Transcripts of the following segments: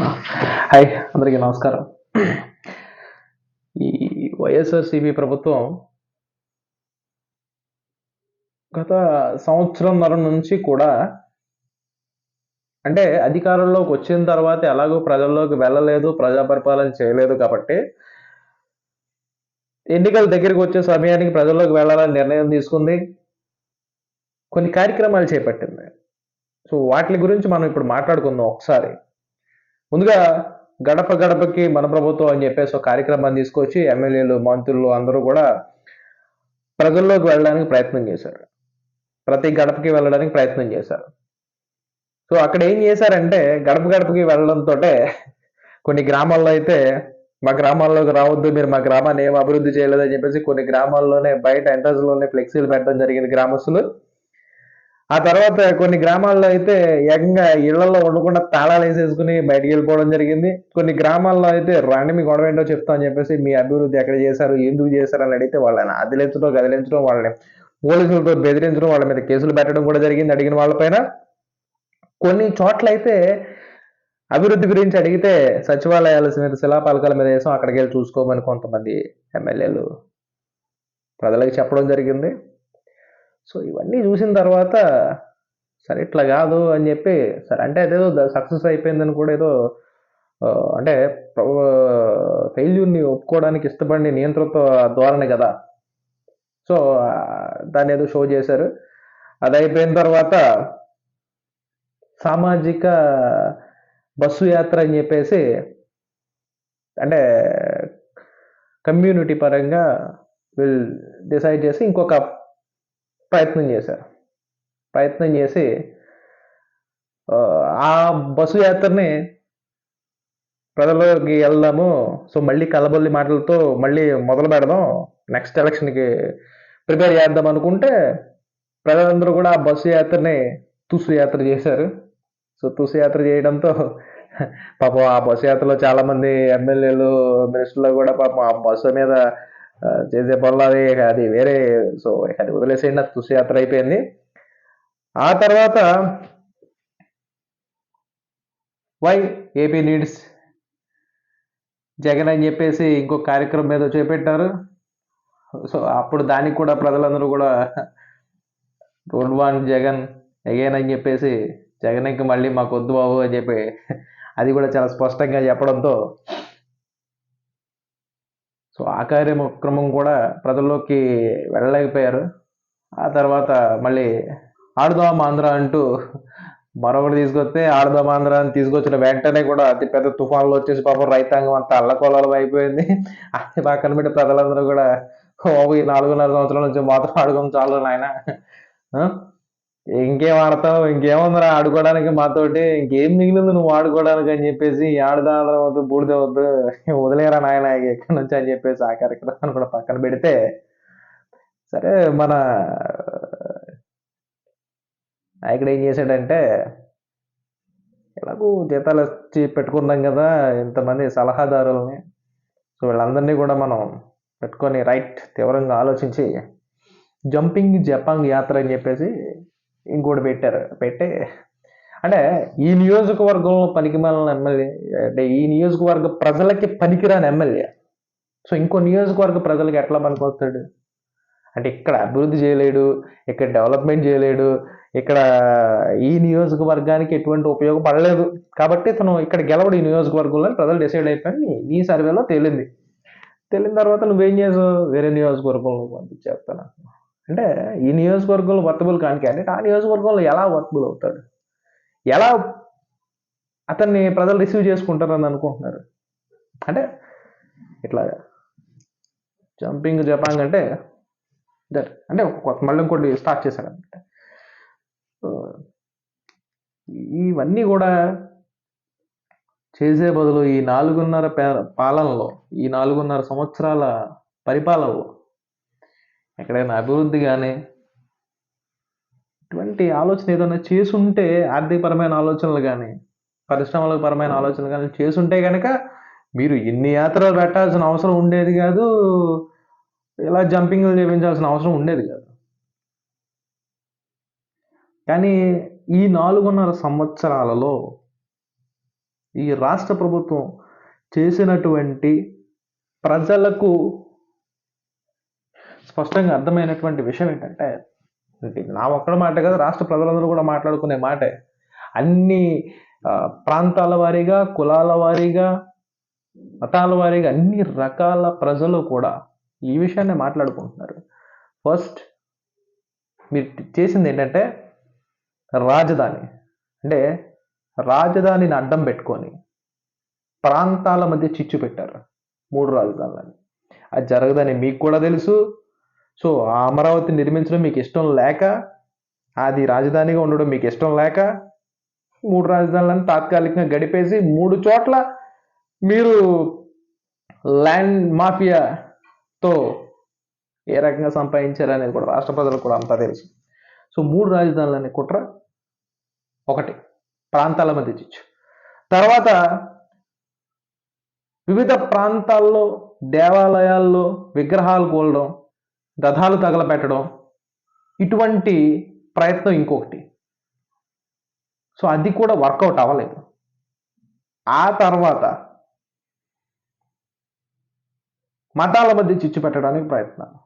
Hi అందరికీ నమస్కారం. ఈ వైఎస్ఆర్సిపి ప్రభుత్వం గత సంవత్సరంన్నర నుంచి కూడా అంటే అధికారంలోకి వచ్చిన తర్వాత ఎలాగో ప్రజల్లోకి వెళ్ళలేదు ప్రజా పరిపాలన చేయలేదు కాబట్టి ఎన్నికల దగ్గరికి వచ్చే సమయానికి ప్రజల్లోకి వెళ్ళాలని నిర్ణయం తీసుకుంది. కొన్ని కార్యక్రమాలు చేపట్టింది. సో వాటి గురించి మనం ఇప్పుడు మాట్లాడుకుందాం ఒకసారి. ముందుగా గడప గడపకి మన ప్రభుత్వం అని చెప్పేసి ఒక కార్యక్రమాన్ని తీసుకొచ్చి ఎమ్మెల్యేలు మంత్రులు అందరూ కూడా ప్రజల్లోకి వెళ్ళడానికి ప్రయత్నం చేశారు. ప్రతి గడపకి వెళ్ళడానికి ప్రయత్నం చేశారు. సో అక్కడ ఏం చేశారంటే గడప గడపకి వెళ్ళడంతో కొన్ని గ్రామాల్లో అయితే మా గ్రామాల్లోకి రావద్దు మీరు మా గ్రామాన్ని ఏం అభివృద్ధి చేయలేదని చెప్పేసి కొన్ని గ్రామాల్లోనే బయట ఎంట్రన్స్లోనే ఫ్లెక్సీలు పెట్టడం జరిగింది గ్రామస్తులు. ఆ తర్వాత కొన్ని గ్రామాల్లో అయితే ఏకంగా ఇళ్ళలో ఉండకుండా తాళాలు వేసేసుకుని బయటికి వెళ్ళిపోవడం జరిగింది. కొన్ని గ్రామాల్లో అయితే రాణి మీ గొడవ ఏంటో చెప్తా అని చెప్పేసి మీ అభివృద్ధి ఎక్కడ చేశారు ఎందుకు చేశారు అని అడిగితే వాళ్ళని అదిలించడం గదిలించడం వాళ్ళని పోలీసులతో బెదిరించడం వాళ్ళ మీద కేసులు పెట్టడం కూడా జరిగింది అడిగిన వాళ్ళపైన. కొన్ని చోట్ల అయితే అభివృద్ధి గురించి అడిగితే సచివాలయాల మీద శిలాపాలకాల మీద వేసాం అక్కడికి వెళ్ళి చూసుకోమని కొంతమంది ఎమ్మెల్యేలు ప్రజలకు చెప్పడం జరిగింది. సో ఇవన్నీ చూసిన తర్వాత సరే ఇట్లా కాదు అని చెప్పి సరే అంటే అదేదో సక్సెస్ అయిపోయిందని కూడా ఏదో అంటే ఫెయిల్యూర్ని ఒప్పుకోవడానికి ఇష్టపడి నియంత్రణతో ధోరణి కదా. సో దాన్ని ఏదో షో చేశారు. అది అయిపోయిన తర్వాత సామాజిక బస్సు యాత్ర అని చెప్పేసి అంటే కమ్యూనిటీ పరంగా వీళ్ళు డిసైడ్ చేసి ఇంకొక ప్రయత్నం చేశారు. ప్రయత్నం చేసి ఆ, బస్సు యాత్రని ప్రజల్లోకి వెళ్దాము. సో మళ్ళీ కలబల్లి మాటలతో మళ్ళీ మొదలు పెడదాం. నెక్స్ట్ ఎలక్షన్కి ప్రిపేర్ చేద్దాం అనుకుంటే ప్రజలందరూ కూడా ఆ బస్సు యాత్రని తుసు యాత్ర చేశారు. సో తుసు యాత్ర చేయడంతో పాపం ఆ బస్సు యాత్రలో చాలామంది ఎమ్మెల్యేలు మినిస్టర్లు కూడా పాపం ఆ బస్సు మీద చేసే పనులు అది అది వేరే. సో అది వదిలేసేయండి అది తుసు యాత్ర అయిపోయింది. ఆ తర్వాత వై ఏపీ నీడ్స్. జగన్ అని చెప్పేసి ఇంకో కార్యక్రమం ఏదో చేపెట్టారు. సో అప్పుడు దానికి కూడా ప్రజలందరూ కూడా డోంట్ వాంట్ జగన్ అగైన్ అని చెప్పేసి జగన్ మళ్ళీ మాకు వద్దు బాబు అని చెప్పి అది కూడా చాలా స్పష్టంగా చెప్పడంతో సో ఆ కార్యక్రమం కూడా ప్రజల్లోకి వెళ్ళలేకపోయారు. ఆ తర్వాత మళ్ళీ ఆడుదాం ఆంధ్ర అంటూ మరొకటి తీసుకొస్తే ఆడుదాం ఆంధ్ర అని తీసుకొచ్చిన వెంటనే కూడా అతి పెద్ద తుఫాన్లు వచ్చేసి పాపం రైతాంగం అంతా అల్లకొల్లం అయిపోయింది. అది పక్కన పెట్టి ప్రజలందరూ కూడా ఓ ఈ నాలుగున్నర సంవత్సరాల నుంచి మాత్రం ఆడుకోం చాలు నాయన. ఇంకేం ఆడతావు? ఇంకేముందిరా? ఆడుకోవడానికి మాతోటి ఇంకేం మిగిలింది నువ్వు ఆడుకోవడానికి అని చెప్పేసి ఈ వద్దు బూడిద వద్దు. వదిలేరా నాయన ఎక్కడి నుంచి అని చెప్పేసి ఆ కార్యక్రమాన్ని కూడా పక్కన పెడితే సరే మన నాయకుడు ఏం చేశాడంటే ఎలాగో జీతాలు వచ్చి పెట్టుకున్నాం కదా ఇంతమంది సలహాదారుల్ని. సో వీళ్ళందరినీ కూడా మనం పెట్టుకొని రైట్ తీవ్రంగా ఆలోచించి జంపింగ్ జపాంగ్ యాత్ర అని చెప్పేసి ఇంకోటి పెట్టారు. పెట్టి అంటే ఈ నియోజకవర్గంలో పనికిమాలిన ఎమ్మెల్యే అంటే ఈ నియోజకవర్గ ప్రజలకి పనికిరాని ఎమ్మెల్యే. సో ఇంకో నియోజకవర్గ ప్రజలకి ఎట్లా పనికొస్తాడు? అంటే ఇక్కడ అభివృద్ధి చేయలేడు ఇక్కడ డెవలప్మెంట్ చేయలేడు ఇక్కడ ఈ నియోజకవర్గానికి ఎటువంటి ఉపయోగపడలేదు కాబట్టి తను ఇక్కడ గెలవడు ఈ నియోజకవర్గంలో ప్రజలు డిసైడ్ అయిపోయి నీ- నీ సర్వేలో తేలింది. తేలిన తర్వాత నువ్వేం చేసావు? వేరే నియోజకవర్గంలో పంపించేస్తాను. అంటే ఈ నియోజకవర్గంలో వర్తబుల్ కాని క్యాండిడేట్ ఆ నియోజకవర్గంలో ఎలా వర్తబుల్ అవుతాడు? ఎలా అతన్ని ప్రజలు రిసీవ్ చేసుకుంటారని అనుకుంటున్నారు? అంటే ఇట్లా జంపింగ్ జపాంగ్ అంటే దట్ అంటే కొత్త మళ్ళీ ఇంకోటి స్టార్ట్ చేశారనమాట. ఇవన్నీ కూడా చేసే బదులు ఈ నాలుగున్నర పే- పాలనలో ఈ నాలుగున్నర సంవత్సరాల పరిపాలనలో ఎక్కడైనా అభివృద్ధి కానీ ఇటువంటి ఆలోచన ఏదైనా చేసుంటే ఆర్థికపరమైన ఆలోచనలు కానీ పరిశ్రమల పరమైన ఆలోచనలు కానీ చేసుంటే కనుక మీరు ఎన్ని యాత్రలు పెట్టాల్సిన అవసరం ఉండేది కాదు ఇలా జంపింగ్లు చేయించాల్సిన అవసరం ఉండేది కాదు. కానీ ఈ నాలుగున్నర సంవత్సరాలలో ఈ రాష్ట్ర ప్రభుత్వం చేసినటువంటి ప్రజలకు స్పష్టంగా అర్థమైనటువంటి విషయం ఏంటంటే నా ఒక్కడ మాట కదా రాష్ట్ర ప్రజలందరూ కూడా మాట్లాడుకునే మాటే. అన్ని ప్రాంతాల వారీగా కులాల వారీగా మతాల వారీగా అన్ని రకాల ప్రజలు కూడా ఈ విషయాన్ని మాట్లాడుకుంటున్నారు. ఫస్ట్ మీరు చేసింది ఏంటంటే రాజధాని. అంటే రాజధానిని అడ్డం పెట్టుకొని ప్రాంతాల మధ్య చిచ్చు పెట్టారు మూడు రాజధానులని. అది జరగదని మీకు కూడా తెలుసు సో ఆ అమరావతి నిర్మించడం మీకు ఇష్టం లేక అది రాజధానిగా ఉండడం మీకు ఇష్టం లేక మూడు రాజధానులను తాత్కాలికంగా గడిపేసి మూడు చోట్ల మీరు ల్యాండ్ మాఫియాతో ఏ రకంగా సంపాదించారు అనేది కూడా రాష్ట్ర ప్రజలకు కూడా అంతా తెలుసు. సో మూడు రాజధానులని కుట్ర ఒకటి ప్రాంతాల మధ్య చిచ్చు తర్వాత వివిధ ప్రాంతాల్లో దేవాలయాల్లో విగ్రహాలు కూలడం రథాలు తగలబెట్టడం ఇటువంటి ప్రయత్నం ఇంకొకటి. సో అది కూడా వర్కౌట్ అవ్వలేదు. ఆ తర్వాత మతాల మధ్య చిచ్చు పెట్టడానికి ప్రయత్నాలు.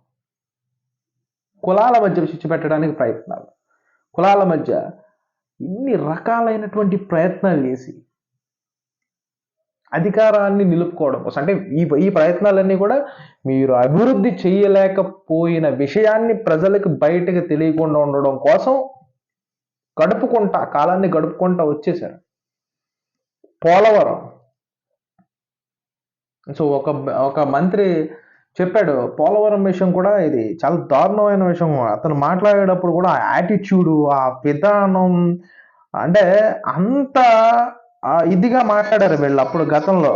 కులాల మధ్య చిచ్చు పెట్టడానికి ప్రయత్నాలు. కులాల మధ్య ఇన్ని రకాలైనటువంటి ప్రయత్నాలు చేసి అధికారాన్ని నిలుపుకోవడం కోసం. అంటే ఈ ఈ ప్రయత్నాలన్నీ కూడా మీరు అభివృద్ధి చేయలేకపోయిన విషయాన్ని ప్రజలకు బయటకు తెలియకుండా ఉండడం కోసం గడుపుకుంటా కాలాన్ని గడుపుకుంటా వచ్చేసారు. పోలవరం. సో ఒక ఒక మంత్రి చెప్పాడు పోలవరం విషయం కూడా ఇది చాలా దారుణమైన విషయం. అతను మాట్లాడేటప్పుడు కూడా ఆ యాటిట్యూడు ఆ విధానం అంటే అంత ఇదిగా మాట్లాడారు వీళ్ళు అప్పుడు గతంలో?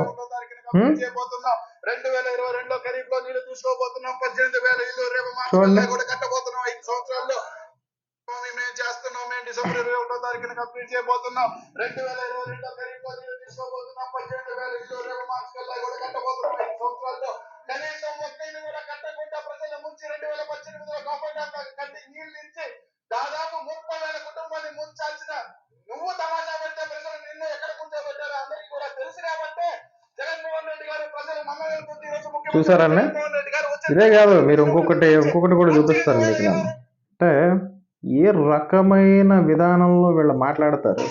రెండు వేల ఇరవై రెండులో ఖరీఫ్లో నీళ్ళు తీసుకోబోతున్నాం పద్దెనిమిది వేల ఇల్లు రేపు కూడా కట్టబోతున్నాం. ఐదు సంవత్సరాల్లో మేము చేస్తున్నాం? మేము డిసెంబర్ ఇరవై ఒకటో తారీఖున కంప్లీట్ చేయబోతున్నాం. రెండు వేల ఇరవై రెండులో ఖరీఫ్లో నీళ్ళు తీసుకోబోతున్నాం పద్దెనిమిది వేల ఇల్లు రేపు మార్చి కూడా కట్టబోతున్నాం. ఐదు సంవత్సరాల్లో కనీసం కూడా కట్టకుండా ప్రజల ముంచి రెండు వేల పద్దెనిమిదిలో కాపాడాక కట్టి నీళ్ళు ఇచ్చి దాదాపు ముప్పై వేల కుటుంబాన్ని ముంచాల్సిన నువ్వు తమాషా పెట్టే ప్రజలు నిన్ను ఎక్కడ కూర్చోబెట్టారో అందరికీ కూడా తెలుసు కాబట్టి జగన్మోహన్ రెడ్డి గారు ప్రజలు మన్ననలతోటి చూసారన్న ఇదే కాదు మీరు ఇంకొకటి ఇంకొకటి కూడా చూపిస్తారు మీకు నేను. అంటే ఏ రకమైన విధానంలో వీళ్ళు మాట్లాడతారు?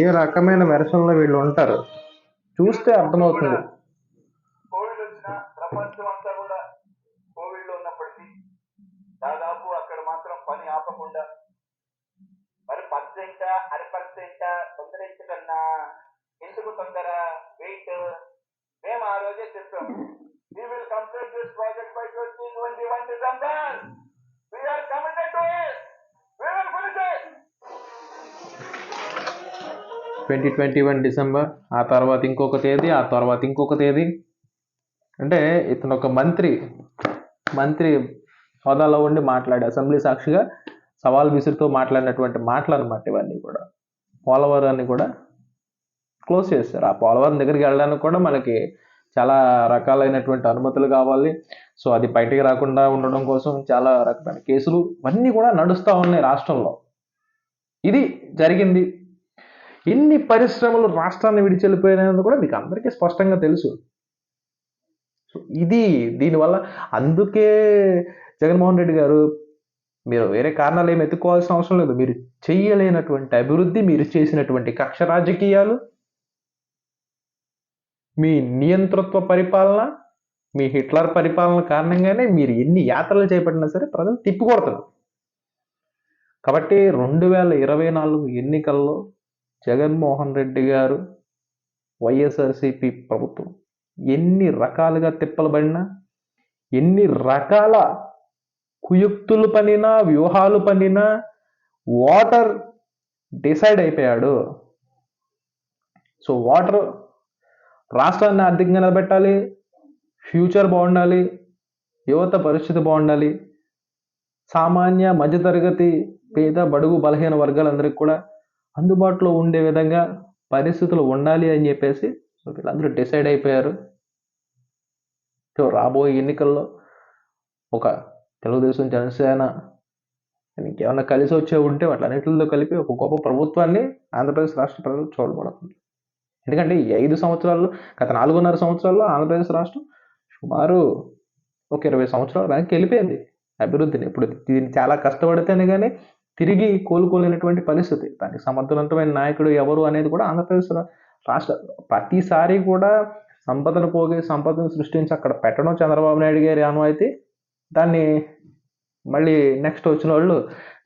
ఏ రకమైన వెర్షన్లో వీళ్ళు ఉంటారు? చూస్తే అర్థమవుతుంది. ప్రపంచం అంతా కూడా కోవిడ్లో ఉన్నప్పటికీ దాదాపు అక్కడ మాత్రం పని ఆపకుండా మరి పర్సెంట్ అర పర్సెంట్ తొందరించకన్నా ఎందుకు తొందర? వెయిట్ మేము ఆ రోజే చెప్పాం we will complete this project by 2021 December. We are committed to it. We will finish it. Twenty twenty one December ఆ తర్వాత ఇంకొక తేదీ ఆ తర్వాత ఇంకొక తేదీ అంటే ఇతను ఒక మంత్రి మంత్రి హోదాలో ఉండి మాట్లాడే అసెంబ్లీ సాక్షిగా సవాల్ విసురుతో మాట్లాడినటువంటి మాటలు అనమాట ఇవన్నీ కూడా పోలవరాన్ని కూడా క్లోజ్ చేస్తారు ఆ పోలవరం దగ్గరికి వెళ్ళడానికి కూడా మనకి చాలా రకాలైనటువంటి అనుమతులు కావాలి. సో అది బయటికి రాకుండా ఉండడం కోసం చాలా రకమైన కేసులు ఇవన్నీ కూడా నడుస్తూ ఉన్నాయి రాష్ట్రంలో. ఇది జరిగింది. ఎన్ని పరిశ్రమలు రాష్ట్రాన్ని విడిచెళ్ళిపోయినది కూడా మీకు అందరికీ స్పష్టంగా తెలుసు. సో ఇది దీనివల్ల అందుకే జగన్మోహన్ రెడ్డి గారు మీరు వేరే కారణాలు ఏమి ఎత్తుకోవాల్సిన అవసరం లేదు. మీరు చేయలేనటువంటి అభివృద్ధి మీరు చేసినటువంటి కక్ష రాజకీయాలు మీ నియంతృత్వ పరిపాలన మీ హిట్లర్ పరిపాలన కారణంగానే మీరు ఎన్ని యాత్రలు చేపట్టినా సరే ప్రజలు తిప్పికొడతారు. కాబట్టి రెండు వేల ఇరవై నాలుగు ఎన్నికల్లో జగన్మోహన్ రెడ్డి గారు వైఎస్ఆర్సిపి ప్రభుత్వం ఎన్ని రకాలుగా తిప్పలు పడినా ఎన్ని రకాల కుయుక్తులు పనినా వ్యూహాలు పనినా వాటర్ డిసైడ్ అయిపోయాడు. సో వాటర్ రాష్ట్రాన్ని ఆర్థికంగా నిలబెట్టాలి ఫ్యూచర్ బాగుండాలి యువత పరిస్థితి బాగుండాలి. సామాన్య మధ్యతరగతి పేద బడుగు బలహీన వర్గాలందరికీ కూడా అందుబాటులో ఉండే విధంగా పరిస్థితులు ఉండాలి అని చెప్పేసి వీళ్ళందరూ డిసైడ్ అయిపోయారు. సో రాబోయే ఎన్నికల్లో ఒక తెలుగుదేశం జనసేన ఇంకేమైనా కలిసి వచ్చే ఉంటే వాటిలన్నింటితో కలిపి ఒక గొప్ప ప్రభుత్వాన్ని ఆంధ్రప్రదేశ్ రాష్ట్ర ప్రజలు చూడబడుతుంది ఎందుకంటే ఈ ఐదు సంవత్సరాల్లో గత నాలుగున్నర సంవత్సరాల్లో ఆంధ్రప్రదేశ్ రాష్ట్రం సుమారు ఒక ఇరవై సంవత్సరాల వెనక్కి వెళ్ళిపోయింది అభివృద్ధిని. ఇప్పుడు దీన్ని చాలా కష్టపడితేనే కానీ తిరిగి కోలుకోలేనటువంటి పరిస్థితి. దానికి సమర్థవంతమైన నాయకుడు ఎవరు అనేది కూడా ఆంధ్రప్రదేశ్ రాష్ట్ర ప్రతిసారి కూడా సంపదను పోగి సంపదను సృష్టించి అక్కడ పెట్టడం చంద్రబాబు నాయుడు గారి అనువైతే దాన్ని మళ్ళీ నెక్స్ట్ వచ్చిన వాళ్ళు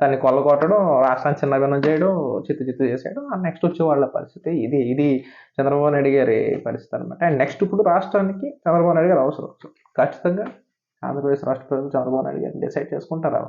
దాన్ని కొల్లగొట్టడం రాష్ట్రాన్ని చిన్నభిన్నం చేయడం చిత్తు చిత్తు చేసేయడం నెక్స్ట్ వచ్చే వాళ్ళ పరిస్థితి ఇది ఇది చంద్రబాబు నాయుడు గారి పరిస్థితి అనమాట అండ్ నెక్స్ట్ ఇప్పుడు రాష్ట్రానికి చంద్రబాబు నాయుడు గారు అవసరం. ఖచ్చితంగా ఆంధ్రప్రదేశ్ రాష్ట్ర ప్రజలు చంద్రబాబు నాయుడు గారిని డిసైడ్ చేసుకుంటారు.